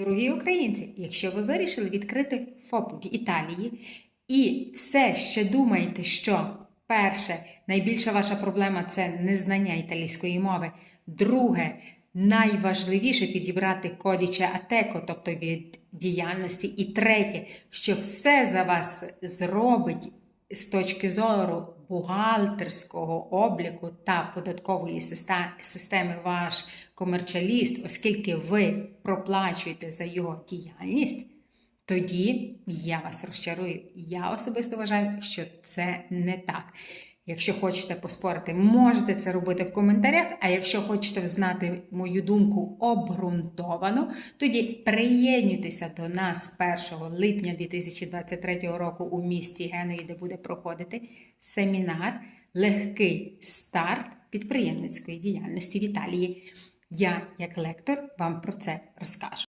Дорогі українці, якщо ви вирішили відкрити ФОП в Італії і все ще думаєте, що перше, найбільша ваша проблема це незнання італійської мови. Друге, найважливіше підібрати кодіче атеко, тобто від діяльності. І третє, що все за вас зробить з точки зору бухгалтерського обліку та податкової системи ваш комерчаліст, оскільки ви проплачуєте за його діяльність, тоді я вас розчарую. Я особисто вважаю, що це не так. Якщо хочете поспорити, можете це робити в коментарях. А якщо хочете знати мою думку обґрунтовано, тоді приєднуйтеся до нас 1 липня 2023 року у місті Генуї, де буде проходити семінар Легкий старт підприємницької діяльності в Італії. Я, як лектор, вам про це розкажу.